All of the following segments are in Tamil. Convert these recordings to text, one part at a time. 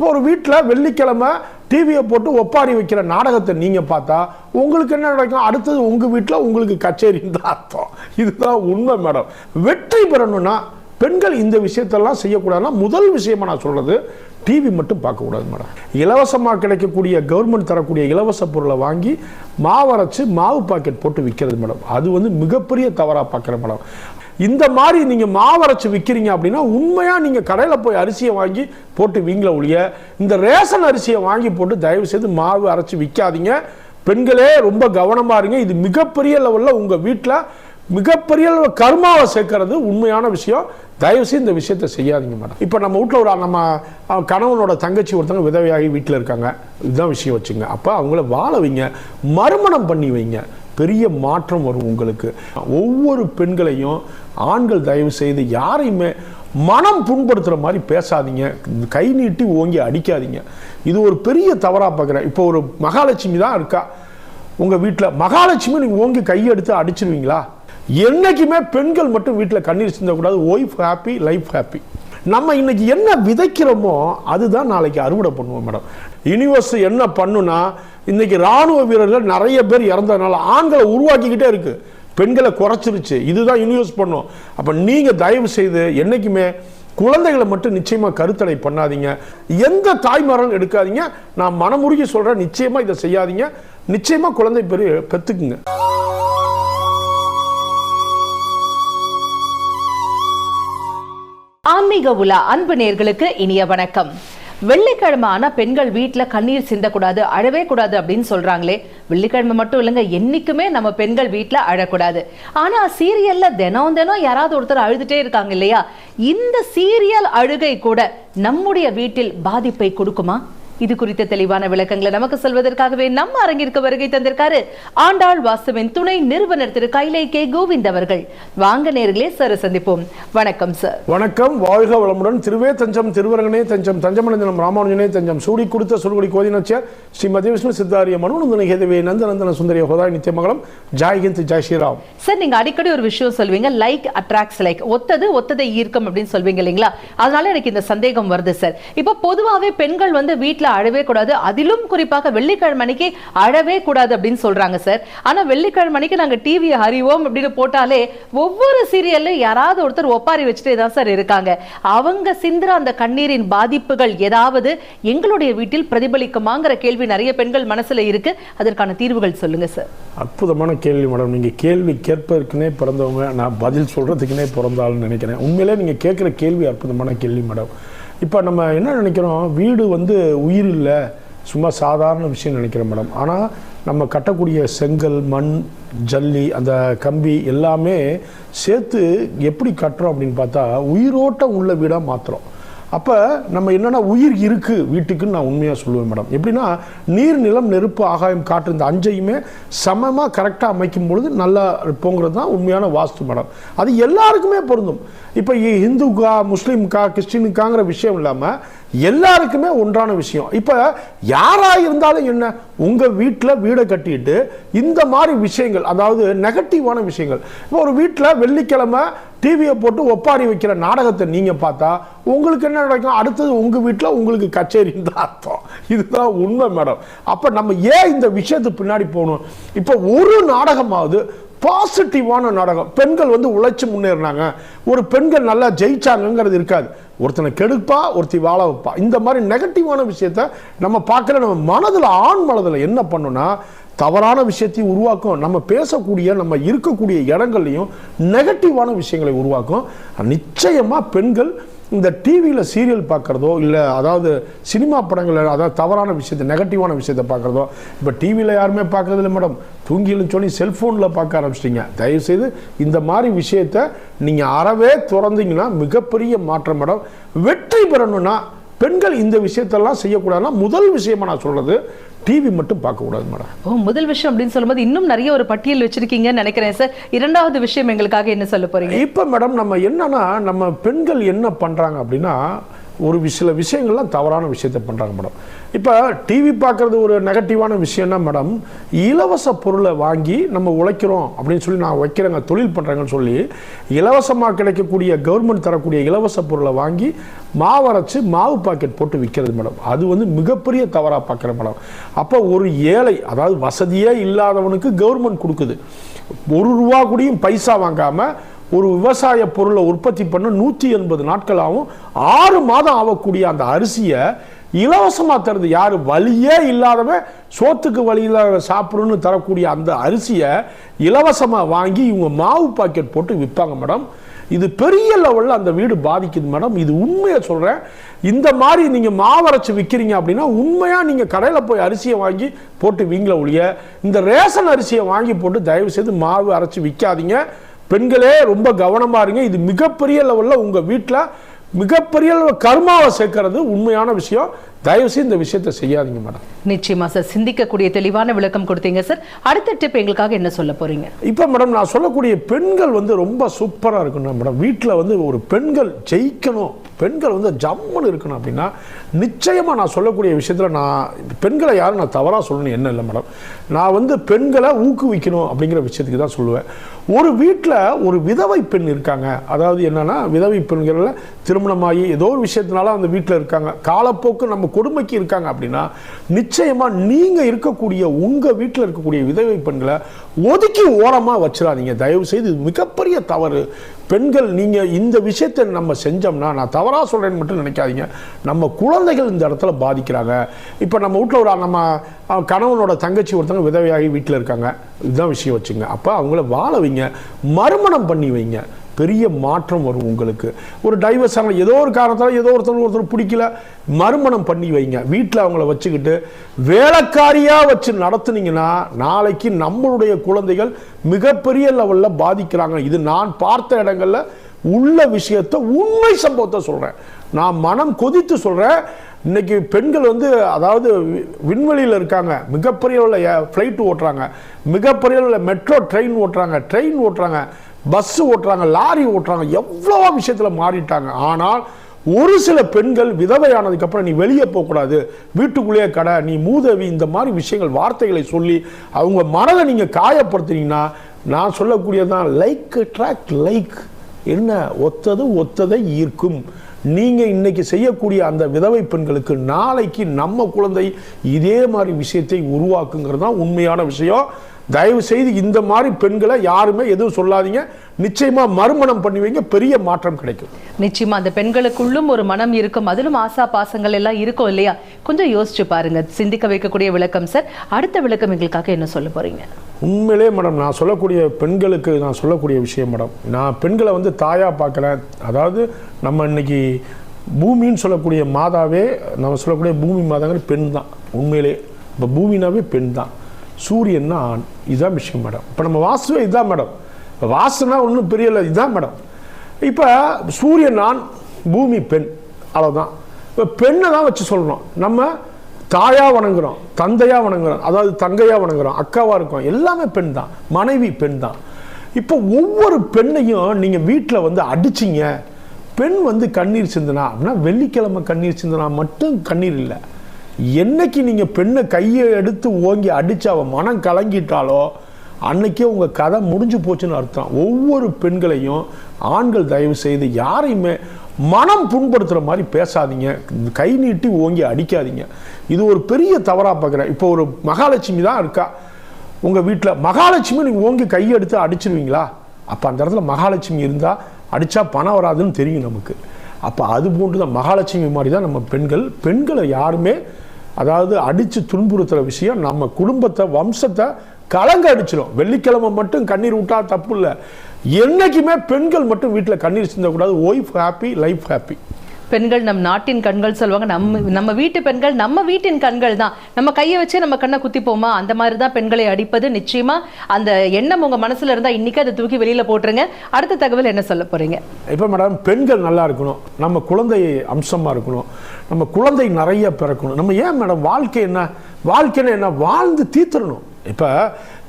இப்போ ஒரு வீட்டில் வெள்ளிக்கிழமை டிவியை போட்டு ஒப்பாரி வைக்கிற நாடகத்தை நீங்கள் பார்த்தா உங்களுக்கு என்ன நடக்கும்? அடுத்தது உங்கள் வீட்டில் உங்களுக்கு கச்சேரின்னு தான் அர்த்தம். இதுதான் உண்மை மேடம். வெற்றி பெறணும்னா பெண்கள் இந்த விஷயத்தெல்லாம் செய்யக்கூடாதுன்னா முதல் விஷயமா நான் சொல்கிறது டிவி மட்டும் பார்க்கக்கூடாது மேடம். இலவசமாக கிடைக்கக்கூடிய கவர்மெண்ட் தரக்கூடிய இலவச பொருளை வாங்கி மாவரைச்சு மாவு பாக்கெட் போட்டு விற்கிறது மேடம். அது வந்து மிகப்பெரிய தவறாக பார்க்குறேன் மேடம். இந்த மாதிரி நீங்கள் மாவரைச்சி விற்கிறீங்க அப்படின்னா உண்மையாக நீங்கள் கடையில் போய் அரிசியை வாங்கி போட்டு வீங்கள ஒழிய இந்த ரேஷன் அரிசியை வாங்கி போட்டு தயவு செய்து மாவு அரைச்சி விற்காதீங்க பெண்களே ரொம்ப கவனமாக இருங்க. இது மிகப்பெரிய லெவலில் உங்கள் வீட்டில் மிகப்பெரிய அளவு கர்மாவை சேர்க்கறது உண்மையான விஷயம். தயவுசெய்து இந்த விஷயத்தை செய்யாதீங்க மேடம். இப்போ நம்ம வீட்டில் ஒரு நம்ம கணவனோட தங்கச்சி ஒருத்தவங்க விதவையாகி வீட்டில் இருக்காங்க. இதுதான் விஷயம் வச்சுங்க அப்போ அவங்கள வாழ வைங்க. மறுமணம் பண்ணி வைங்க. பெரிய மாற்றம் வரும் உங்களுக்கு. ஒவ்வொரு பெண்களையும் ஆண்கள் தயவு செய்து யாரையுமே மனம் புண்படுத்துகிற மாதிரி பேசாதீங்க. கை நீட்டி ஓங்கி அடிக்காதீங்க. இது ஒரு பெரிய தவறாக பார்க்குறேன் இப்போ ஒரு மகாலட்சுமி தான் இருக்கா. உங்கள் வீட்டில் மகாலட்சுமி நீங்கள் ஓங்கி கையெடுத்து அடிச்சிருவீங்களா? என்னைக்குமே பெண்கள் மட்டும் வீட்டில் கண்ணீர் சிந்தக்கூடாது ஒய்ஃப் ஹாப்பி லைஃப் ஹாப்பி நம்ம இன்னைக்கு என்ன விதைக்கிறோமோ அதுதான் நாளைக்கு அறுவடை பண்ணுவோம் மேடம். யூனிவர்ஸ் என்ன பண்ணுனா இன்னைக்கு ராணுவ வீரர்கள் நிறைய பேர் இறந்ததுனால ஆண்களை உருவாக்கிக்கிட்டே இருக்கு. பெண்களை குறைச்சிருச்சு. இதுதான் யூனிவர்ஸ் பண்ணும். அப்போ நீங்கள் தயவு செய்து என்னைக்குமே குழந்தைகளை மட்டும் நிச்சயமா கருத்தடை பண்ணாதீங்க. எந்த தாய்மாரும் எடுக்காதீங்க. நான் மனமுருகி சொல்றேன். நிச்சயமா இதை செய்யாதீங்க. நிச்சயமா குழந்தை பெரு பெத்துக்குங்க. ஆன்மீக உலா அன்பு நேர்களுக்கு இனிய வணக்கம். வெள்ளிக்கிழமை ஆனா பெண்கள் வீட்டுல கண்ணீர் சிந்தக்கூடாது அழவே கூடாது அப்படின்னு சொல்றாங்களே. வெள்ளிக்கிழமை மட்டும் இல்லைங்க என்னைக்குமே நம்ம பெண்கள் வீட்ல அழக்கூடாது. ஆனா சீரியல்ல தினம் தினம் யாராவது ஒருத்தர் அழுதுட்டே இருக்காங்க இல்லையா? இந்த சீரியல் அழுகை கூட நம்முடைய வீட்டில் பாதிப்பை கொடுக்குமா? இது குறித்த தெளிவான விளக்கங்களை நமக்கு சொல்வதற்காகவே நம்ம அரங்கிற்கு வருகை தந்திருக்காரு ஆண்டாள் வாசுவின் துணை நிறுவனர் திரு கைலை கே கோவிந்த் அவர்கள். வாங்க நேர்களே சார் சந்திப்போம். வணக்கம் சார். வணக்கம். வாழ்க வளமுடன். திருவே தஞ்சம் திருவரங்கனே தஞ்சம் தஞ்சமனந்தனம் ராமானுஜனே தஞ்சம். சூடி கொடுத்த சுருகுடி கோதினச்சியர் ஸ்ரீ மத்திய விஷ்ணு சித்தாரிய மனுநந்தன ஹேதவே நந்தநந்தன சுந்தரிய ஹோதாய் நித்தியமங்கலம் ஜாய் ஹிந்த் ஜாய் ஸ்ரீராம். சார் நீங்க அடிக்கடி ஒரு விஷயம் சொல்வீங்க. லைக் அட்ராக்ட்ஸ் லைக் ஒத்தது ஒத்ததை ஈர்க்கும் அப்படின்னு சொல்வீங்க இல்லைங்களா? அதனால எனக்கு இந்த சந்தேகம் வருது சார். இப்போ பொதுவாவே பெண்கள் வந்து வீட்ல அழவே கூடாது. அதிலும் குறிப்பாக வெள்ளிக்கிழமை அழவே கூடாது அப்படின்னு சொல்றாங்க சார் ஆனா வெள்ளிக்கிழமை நாங்க டிவி அறிவோம் அப்படின்னு போட்டாலே ஒவ்வொரு சீரியல்ல யாராவது ஒருத்தர் ஒப்பாரி வச்சுட்டே தான் சார் இருக்காங்க. அவங்க சிந்துற அந்த கண்ணீரின் பாதிப்புகள் ஏதாவது எங்களுடைய வீட்டில் பிரதிபலிக்குமாங்கிற கேள்வி நிறைய பெண்கள் மனசுல இருக்கு. அதற்கான தீர்வுகள் சொல்லுங்க சார் அற்புதமான கேள்வி மேடம். நீங்க கேள்வி கேட்பதற்குனே பிறந்தவங்க நான் பதில் சொல்றதுக்குனே பிறந்தாள்னு நினைக்கிறேன். உண்மையிலே நீங்கள் கேட்குற கேள்வி அற்புதமான கேள்வி மேடம். இப்போ நம்ம என்ன நினைக்கிறோம்? வீடு வந்து உயிர் இல்லை. சும்மா சாதாரண விஷயம் நினைக்கிறோம் மேடம். ஆனால் நம்ம கட்டக்கூடிய செங்கல் மண் ஜல்லி அந்த கம்பி எல்லாமே சேர்த்து எப்படி கட்டுறோம் அப்படின்னு பார்த்தா உயிரோட்டம் உள்ள வீடாக மாற்றுறோம் அப்போ நம்ம என்னென்னா உயிர் இருக்குது வீட்டுக்குன்னு நான் உண்மையாக சொல்லுவேன் மேடம். எப்படின்னா நீர் நிலம் நெருப்பு ஆகாயம் காற்று இந்த அஞ்சையுமே சமமாக கரெக்டாக அமைக்கும் பொழுது நல்லா இருப்போங்கிறது தான் உண்மையான வாஸ்து மேடம். அது எல்லாருக்குமே பொருந்தும். இப்போ இந்துக்கா முஸ்லீம்கா கிறிஸ்டினுக்காங்கிற விஷயம் இல்லாமல் எல்லாருக்குமே ஒன்றான விஷயம். இப்போ யாராக இருந்தாலும் என்ன? உங்கள் வீட்டில் வீடை கட்டிட்டு இந்த மாதிரி விஷயங்கள் அதாவது நெகட்டிவான விஷயங்கள். இப்போ ஒரு வீட்டில் வெள்ளிக்கிழமை டிவியை போட்டு ஒப்பாரி வைக்கிற நாடகத்தை நீங்கள் பார்த்தா உங்களுக்கு என்ன நடக்கும்? அடுத்தது உங்கள் வீட்டில் உங்களுக்கு கச்சேரின்னு தான் அர்த்தம். இதுதான் உண்மை மேடம். அப்போ நம்ம ஏன் இந்த விஷயத்துக்கு பின்னாடி போகணும்? இப்போ ஒரு நாடகமாவது பாசிட்டிவான நாடகம். பெண்கள் வந்து உழைச்சி முன்னேறினாங்க. ஒரு பெண்கள் நல்லா ஜெயிச்சாங்கங்கிறது இருக்காது. ஒருத்தனை கெடுப்பா ஒருத்தி வாழ வைப்பா. இந்த மாதிரி நெகட்டிவான விஷயத்த நம்ம பார்க்குற நம்ம மனதில் ஆண் மனதில் என்ன பண்ணுன்னா தவறான விஷயத்தையும் உருவாக்கும். நம்ம பேசக்கூடிய நம்ம இருக்கக்கூடிய இடங்கள்லையும் நெகட்டிவான விஷயங்களை உருவாக்கும். நிச்சயமாக பெண்கள் இந்த டிவியில் சீரியல் பார்க்குறதோ இல்லை அதாவது சினிமா படங்களில் அதாவது தவறான விஷயத்தை நெகட்டிவான விஷயத்தை பார்க்குறதோ இப்போ டிவியில் யாருமே பார்க்குறது இல்லை மேடம் தூங்கிலும் சொல்லி செல்ஃபோனில் பார்க்க ஆரம்பிச்சிட்டிங்க. தயவுசெய்து இந்த மாதிரி விஷயத்தை நீங்கள் அறவே திறந்தீங்கன்னா மிகப்பெரிய மாற்றம் மேடம் வெற்றி பெறணும்னா பெண்கள் இந்த விஷயத்தெல்லாம் செய்யக்கூடாதுன்னா முதல் விஷயமா நான் சொல்கிறது டிவி மட்டும் பார்க்கக்கூடாது மேடம். ஓ முதல் விஷயம் அப்படின்னு சொல்லும்போது இன்னும் நிறைய ஒரு பட்டியல் வச்சிருக்கீங்கன்னு நினைக்கிறேன் சார். இரண்டாவது விஷயம் எங்களுக்காக என்ன சொல்ல போறீங்க? இப்போ மேடம் நம்ம என்னன்னா நம்ம பெண்கள் என்ன பண்றாங்க அப்படின்னா ஒரு சில விஷயங்கள்லாம் தவறான விஷயத்தை பண்ணுறாங்க மேடம். இப்போ டிவி பார்க்குறது ஒரு நெகட்டிவான விஷயம்னா மேடம் இலவச பொருளை வாங்கி நம்ம உழைக்கிறோம் அப்படின்னு சொல்லி நான் வைக்கிறேங்க தொழில் பண்ணுறேங்கன்னு சொல்லி இலவசமாக கிடைக்கக்கூடிய கவர்மெண்ட் தரக்கூடிய இலவச பொருளை வாங்கி மாவு மாவு பாக்கெட் போட்டு விற்கிறது மேடம். அது வந்து மிகப்பெரிய தவறாக பார்க்குறேன் மேடம். அப்போ ஒரு ஏழை அதாவது வசதியே இல்லாதவனுக்கு கவர்மெண்ட் கொடுக்குது. ஒரு ரூபா கூடயும் பைசா வாங்காமல் ஒரு விவசாய பொருளை உற்பத்தி பண்ண நூற்றி எண்பது நாட்கள் ஆகும் ஆறு மாதம் ஆகக்கூடிய அந்த அரிசியை இலவசமாக தருது யார்? வழியே இல்லாதவன் சோத்துக்கு வழியில் சாப்பிடணும்னு தரக்கூடிய அந்த அரிசியை இலவசமாக வாங்கி இவங்க மாவு பாக்கெட் போட்டு விற்பாங்க மேடம் இது பெரிய லெவலில் அந்த வீடு பாதிக்குது மேடம் இது உண்மையை சொல்கிறேன் இந்த மாதிரி நீங்கள் மாவரைச்சி விற்கிறீங்க அப்படின்னா உண்மையாக நீங்கள் கடையில் போய் அரிசியை வாங்கி போட்டு வீங்கள ஒழிய இந்த ரேஷன் அரிசியை வாங்கி போட்டு தயவு செய்து மாவு அரைச்சி விற்காதீங்க. பெண்களே ரொம்ப கவனமாக இருங்க. இது மிகப்பெரிய லெவலில் உங்கள் வீட்டில் மிகப்பெரிய கர்மாவை சேர்க்கறது உண்மையான விஷயம். தயவு செய்து இந்த விஷயத்தை செய்யாதீங்க மேடம். நிச்சயமா சார். சிந்திக்கக்கூடிய தெளிவான விளக்கம் கொடுத்தீங்க சார். அடுத்த டிப் எங்களுக்காக என்ன சொல்ல போறீங்க? இப்போ மேடம் நான் சொல்லக்கூடிய பெண்கள் வந்து ரொம்ப சூப்பராக இருக்கணும் மேடம். வீட்டில் வந்து ஒரு பெண்கள் ஜெயிக்கணும். பெண்கள் வந்து ஜம்முன்னு இருக்கணும் அப்படின்னா நிச்சயமாக நான் சொல்லக்கூடிய விஷயத்தில் நான் பெண்களை யாரும் நான் தவறாக சொல்லணும் என்ன இல்லை மேடம். நான் வந்து பெண்களை ஊக்குவிக்கணும் அப்படிங்கிற விஷயத்துக்கு தான் சொல்லுவேன். ஒரு வீட்டில் ஒரு விதவை பெண் இருக்காங்க. அதாவது என்னென்னா விதவை பெண்களில் திருமணமாகி ஏதோ ஒரு விஷயத்தினால அந்த வீட்டில் இருக்காங்க. காலப்போக்கு நம்ம கொடுமைக்கு இருக்காங்க அப்படின்னா நிச்சயமாக நீங்கள் இருக்கக்கூடிய உங்கள் வீட்டில் இருக்கக்கூடிய விதவை பெண்களை ஒதுக்கி ஓரமாக வச்சிடாதீங்க. தயவு செய்து மிகப்பெரிய தவறு. பெண்கள் நீங்கள் இந்த விஷயத்தை நம்ம செஞ்சோம்னா நான் தவறாக சொல்கிறேன்னு மட்டும் நினைக்காதீங்க. நம்ம குழந்தைகள் இந்த இடத்துல பாதிக்கிறாங்க. இப்போ நம்ம வீட்டில் ஒரு நம்ம கணவனோட தங்கச்சி ஒருத்தவங்க விதவையாகி வீட்டில் இருக்காங்க. இதுதான் விஷயம் வச்சுங்க. அப்போ அவங்கள வாழ வைங்க. மறுமணம் பண்ணி வைங்க. பெரிய மாற்றம் வரும் உங்களுக்கு. ஒரு டைவர்ஸ் ஆனால் ஏதோ ஒரு காரணத்தால் ஏதோ ஒருத்தர் ஒருத்தர் பிடிக்கல மறுமணம் பண்ணி வைங்க. வீட்டில் அவங்கள வச்சுக்கிட்டு வேலைக்காரியாக வச்சு நடத்துனீங்கன்னா நாளைக்கு நம்மளுடைய குழந்தைகள் மிகப்பெரிய லெவலில் பாதிக்கிறாங்க. இது நான் பார்த்த இடங்களில் உள்ள விஷயத்தை உண்மை சம்பவத்தை சொல்கிறேன் நான் மனம் கொதித்து சொல்கிறேன் இன்னைக்கு பெண்கள் வந்து அதாவது வி- விண்வெளியில் இருக்காங்க. மிகப்பெரிய ஃப்ளைட் ஓட்டுறாங்க. மிகப்பெரிய மெட்ரோ ட்ரெயின் ஓட்டுறாங்க. ட்ரெயின் ஓட்டுறாங்க. பஸ் ஓட்டுறாங்க. லாரி ஓட்டுறாங்க. எவ்வளோ விஷயத்தில் மாறிட்டாங்க. ஆனால் ஒரு சில பெண்கள் விதவையானதுக்கப்புறம் நீ வெளியே போகக்கூடாது. வீட்டுக்குள்ளேயே கடை நீ மூதவி இந்த மாதிரி விஷயங்கள் வார்த்தைகளை சொல்லி அவங்க மனதை நீங்கள் காயப்படுத்துனீங்கன்னா நான் சொல்லக்கூடியதான் லைக் அட்ராக்ட் லைக் என்ன? ஒத்தது ஒத்ததை ஈர்க்கும். நீங்க இன்னைக்கு செய்யக்கூடிய அந்த விதவை பெண்களுக்கு நாளைக்கு நம்ம குழந்தை இதே மாதிரி விஷயத்தை உருவாக்குங்கிறது தான் உண்மையான விஷயம். தயவு செய்து இந்த மாதிரி பெண்களை யாருமே எதுவும் சொல்லாதீங்க. நிச்சயமா மறுமணம் பண்ணி வைங்க பெரிய மாற்றம் கிடைக்கும். நிச்சயமா அந்த பெண்களுக்குள்ளும் ஒரு மனம் இருக்கும். அதிலும் ஆசா பாசங்கள் எல்லாம் இருக்கும் இல்லையா? கொஞ்சம் யோசிச்சு பாருங்க. சிந்திக்க வைக்கக்கூடிய விளக்கம் சார் அடுத்த விளக்கம் எங்களுக்காக என்ன சொல்ல போறீங்க? உண்மையிலே மேடம் நான் சொல்லக்கூடிய பெண்களுக்கு நான் சொல்லக்கூடிய விஷயம் மேடம் நான் பெண்களை வந்து தாயாக பார்க்குறேன். அதாவது நம்ம இன்னைக்கு பூமின்னு சொல்லக்கூடிய மாதாவே நம்ம சொல்லக்கூடிய பூமி மாதாங்கிற பெண் தான் உண்மையிலே. இப்போ பூமினாவே பெண் தான் சூரியன்னா ஆண். இதுதான் விஷயம் மேடம். இப்போ நம்ம வாசுவே இதுதான் மேடம். இப்போ வாசுனா ஒன்றும் பெரிய இல்லை இதுதான் மேடம். இப்போ சூரியன் ஆண் பூமி பெண். அவ்வளோதான் இப்போ பெண்ணை தான் வச்சு சொல்லணும். நம்ம தாயாக வணங்குறோம் தந்தையாக வணங்குறோம் அதாவது தங்கையாக வணங்குறோம் அக்காவாக இருக்கோம் எல்லாமே பெண் தான். மனைவி பெண் தான். இப்போ ஒவ்வொரு பெண்ணையும் நீங்கள் வீட்டில் வந்து அடிச்சீங்க. பெண் வந்து கண்ணீர் சிந்தினா அப்படின்னா வெள்ளிக்கிழமை கண்ணீர் சிந்தினா மட்டும் கண்ணீர் இல்லை. என்னைக்கு நீங்கள் பெண்ணை கையை எடுத்து ஓங்கி அடித்து அவ மனம் கலங்கிட்டாலோ அன்னைக்கே உங்கள் கதை முடிஞ்சு போச்சுன்னு அர்த்தம். ஒவ்வொரு பெண்களையும் ஆண்கள் தயவு செய்து யாரையுமே மனம் புண்படுத்துகிற மாதிரி பேசாதீங்க. கை நீட்டி ஓங்கி அடிக்காதீங்க. இது ஒரு பெரிய தவறாக பார்க்குறேன் இப்போ ஒரு மகாலட்சுமி தான் இருக்கா. உங்கள் வீட்டில் மகாலட்சுமி நீங்கள் ஓங்கி கையெடுத்து அடிச்சிருவீங்களா? அப்போ அந்த இடத்துல மகாலட்சுமி இருந்தால் அடித்தா பணம் வராதுன்னு தெரியும் நமக்கு. அப்போ அது போன்று தான் மகாலட்சுமி மாதிரி தான் நம்ம பெண்கள். பெண்களை யாருமே அதாவது அடித்து துன்புறுத்துகிற விஷயம் நம்ம குடும்பத்தை வம்சத்தை கலங்க அடிச்சிடும் வெள்ளிக்கிழமை மட்டும் கண்ணீர் விட்டா தப்பு இல்லை. என்றைக்குமே பெண்கள் மட்டும் வீட்டில் கண்ணீர் சிந்தக்கூடாது. ஒய்ஃப் ஹாப்பி லைஃப் ஹாப்பி பெண்கள் நம் நாட்டின் கண்கள் சொல்லுவாங்க. நம்ம நம்ம வீட்டு பெண்கள் நம்ம வீட்டின் கண்கள் தான். நம்ம கையை வச்சே நம்ம கண்ணை குத்திப்போமா? அந்த மாதிரி தான் பெண்களை அடிப்பது நிச்சயமா. அந்த எண்ணம் உங்க மனசுல இருந்தா இன்னைக்கு அதை தூக்கி வெளியில போட்டுருங்க. அடுத்த தகவல் என்ன சொல்ல போறீங்க? இப்போ மேடம் பெண்கள் நல்லா இருக்கணும். நம்ம குழந்தை அம்சமாக இருக்கணும். நம்ம குழந்தை நிறைய பிறக்கணும். நம்ம ஏன் மேடம் வாழ்க்கை என்ன? வாழ்க்கைன்னா என்ன? வாழ்ந்து தீர்த்துடணும். இப்போ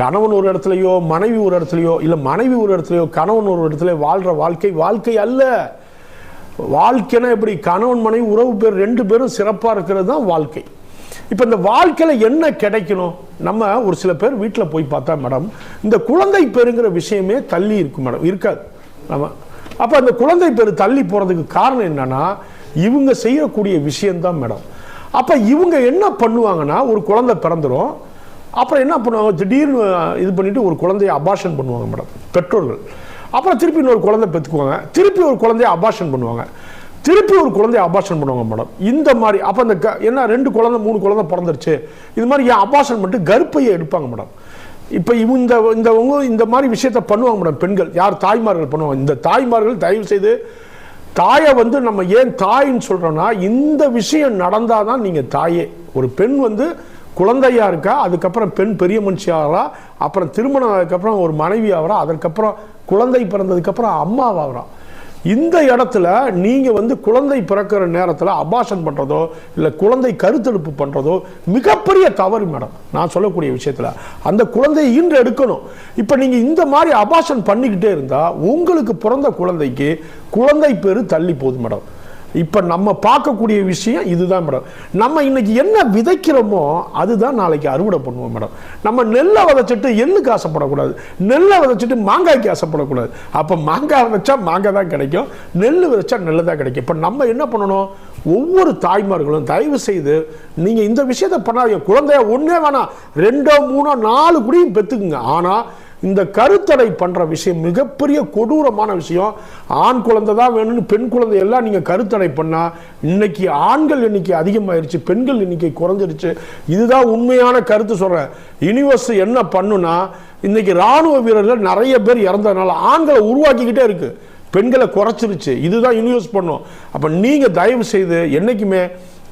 கணவன் ஒரு இடத்துலையோ மனைவி ஒரு இடத்துலையோ இல்லை மனைவி ஒரு இடத்துலையோ கணவன் ஒரு இடத்துல வாழ்கிற வாழ்க்கை வாழ்க்கை அல்ல. வாழ்க்கைனா எப்படி? கணவன் மனைவி உறவு பேர் ரெண்டு பேரும் சிறப்பாக இருக்கிறது தான் வாழ்க்கை. இப்போ இந்த வாழ்க்கையில் என்ன கிடைக்கணும்? நம்ம ஒரு சில பேர் வீட்டில் போய் பார்த்தா மேடம் இந்த குழந்தை பேருங்கிற விஷயமே தள்ளி இருக்கும் மேடம். இருக்காது. நம்ம அப்போ அந்த குழந்தை பேர் தள்ளி போகிறதுக்கு காரணம் என்னன்னா இவங்க செய்யக்கூடிய விஷயம்தான் மேடம். அப்போ இவங்க என்ன பண்ணுவாங்கன்னா ஒரு குழந்தை பிறந்துடும் அப்புறம் என்ன பண்ணுவாங்க? திடீர்னு இது பண்ணிட்டு ஒரு குழந்தைய அபாஷன் பண்ணுவாங்க மேடம். பெற்றோர்கள். அப்புறம் திருப்பி இன்னொரு குழந்தை பெற்றுக்குவாங்க. திருப்பி ஒரு குழந்தைய அபாஷன் பண்ணுவாங்க. திருப்பி ஒரு குழந்தைய அபாஷன் பண்ணுவாங்க மேடம் இந்த மாதிரி அப்போ அந்த க- என்ன ரெண்டு குழந்தை மூணு குழந்தை பிறந்துருச்சு. இது மாதிரி ஏன் அபாஷன் பண்ணிட்டு கர்ப்பையை எடுப்பாங்க மேடம் இப்போ இந்த இந்தவங்க இந்த மாதிரி விஷயத்த பண்ணுவாங்க மேடம் பெண்கள். யார் தாய்மார்கள் பண்ணுவாங்க? இந்த தாய்மார்கள் தயவு செய்து தாயை வந்து நம்ம ஏன் தாயின்னு சொல்கிறோன்னா இந்த விஷயம் நடந்தால் தான் நீங்கள் தாயே. ஒரு பெண் வந்து குழந்தையாக இருக்கா அதுக்கப்புறம் பெண் பெரிய மனுஷி ஆகிறா அப்புறம் திருமணம் ஆனதுக்கப்புறம் ஒரு மனைவி ஆகிறா அதற்கப்புறம் குழந்தை பிறந்ததுக்கப்புறம் அம்மாவாகிறா இந்த இடத்துல நீங்கள் வந்து குழந்தை பிறக்கிற நேரத்தில் அபாஷன் பண்ணுறதோ இல்லை குழந்தை கருத்தெடுப்பு பண்ணுறதோ மிகப்பெரிய தவறு மேடம். நான் சொல்லக்கூடிய விஷயத்தில். அந்த குழந்தையை ஈன்று எடுக்கணும். இப்போ நீங்கள் இந்த மாதிரி அபாஷன் பண்ணிக்கிட்டே இருந்தால் உங்களுக்கு பிறந்த குழந்தைக்கு குழந்தை பேர் தள்ளி போகுது மேடம். இப்போ நம்ம பார்க்கக்கூடிய விஷயம் இதுதான் மேடம். நம்ம இன்னைக்கு என்ன விதைக்கிறோமோ அதுதான் நாளைக்கு அறுவடை பண்ணுவோம் மேடம். நம்ம நெல்லை விதைச்சிட்டு எள்ளுக்கு ஆசைப்படக்கூடாது. நெல்லை விதைச்சிட்டு மாங்காய்க்கு ஆசைப்படக்கூடாது. அப்போ மாங்காய் விதைச்சா மாங்காய் தான் கிடைக்கும். நெல் விதைச்சா நெல் தான் கிடைக்கும். இப்போ நம்ம என்ன பண்ணணும்? ஒவ்வொரு தாய்மார்களும் தயவு செய்து நீங்கள் இந்த விஷயத்தை பண்ணாதீங்க. குழந்தைய ஒன்றே வேணாம். ரெண்டோ மூணோ நாலு குடியும் பெற்றுக்குங்க ஆனால் இந்த கருத்தடை பண்ணுற விஷயம் மிகப்பெரிய கொடூரமான விஷயம். ஆண் குழந்தை தான் வேணும்னு பெண் குழந்தை எல்லாம் நீங்கள் கருத்தடை பண்ணால் இன்னைக்கு ஆண்கள் எண்ணிக்கை அதிகமாயிருச்சு பெண்கள் எண்ணிக்கை குறைஞ்சிருச்சு. இதுதான் உண்மையான கருத்து சொல்கிறேன் யூனிவர்ஸ் என்ன பண்ணுனா இன்னைக்கு ராணுவ வீரர்கள் நிறைய பேர் இறந்ததுனால ஆண்களை உருவாக்கிக்கிட்டே இருக்குது பெண்களை குறைச்சிருச்சு. இதுதான் யூனிவர்ஸ் பண்ணும். அப்போ நீங்கள் தயவு செய்து என்றைக்குமே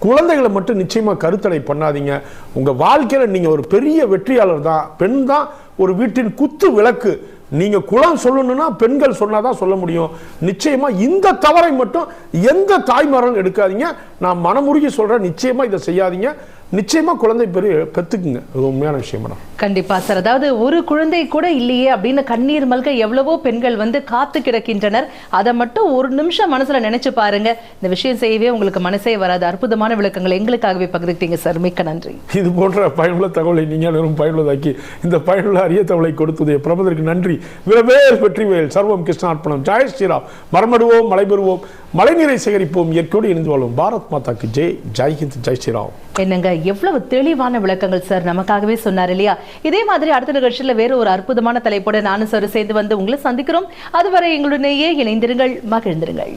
குழந்தைகளை மட்டும் நிச்சயமாக கருத்தடை பண்ணாதீங்க. உங்கள் வாழ்க்கையில் நீங்கள் ஒரு பெரிய வெற்றியாளர் தான் பெண் தான் ஒரு வீட்டின் குத்து விளக்கு. நீங்க குலம் சொல்லணும்னா பெண்கள் சொன்னாதான் சொல்ல முடியும். நிச்சயமா இந்த தவறை மட்டும் எந்த தாய்மாரும் எடுக்காதீங்க. நான் மனமுருகி சொல்றேன் நிச்சயமா இதை செய்யாதீங்க. நிச்சயமா குழந்தை பெரு பெத்துக்குங்க. இது உண்மையான விஷயம் மேடம். கண்டிப்பா சார். அதாவது ஒரு குழந்தை கூட இல்லையே அப்படின்னு கண்ணீர் மல்க எவ்வளவோ பெண்கள் வந்து காத்து கிடக்கின்றனர். அதை மட்டும் ஒரு நிமிஷம் மனசுல நினைச்சு பாருங்க. இந்த விஷயம் செய்யவே உங்களுக்கு மனசே வராது. அற்புதமான விளக்கங்களை எங்களுக்காகவே பகிர்ந்துட்டீங்க சார். மிக்க நன்றி. இது போன்ற பயனுள்ள தகவலை நீங்கள் அனைவரும் பயனுள்ளதாக்கி இந்த பயனுள்ள அரிய தகவலை கொடுத்தது பிரபதற்கு நன்றி. விரவேல் வெற்றிவேல். சர்வம் கிருஷ்ணார்ப்பணம் ஜெய் ஸ்ரீராம். மரமடுவோம் மலை பெறுவோம் மழைநீரை சேகரிப்போம் இயற்கையோடு இணைந்து வாழும். பாரத் மாதாக்கு ஜெய். ஜெய் ஹிந்த். ஜெய் ஸ்ரீராம். என்னங்க எவ்வளவு தெளிவான விளக்கங்கள் சார் நமக்காகவே சொன்னார் இல்லையா? இதே மாதிரி அடுத்த நிகழ்ச்சியில் வேற ஒரு அற்புதமான தலைப்போட நானும் சார் சேர்ந்து வந்து உங்களை சந்திக்கிறோம். அதுவரை எங்களுடனேயே இணைந்திருங்கள் மகிழ்ந்திருங்கள்.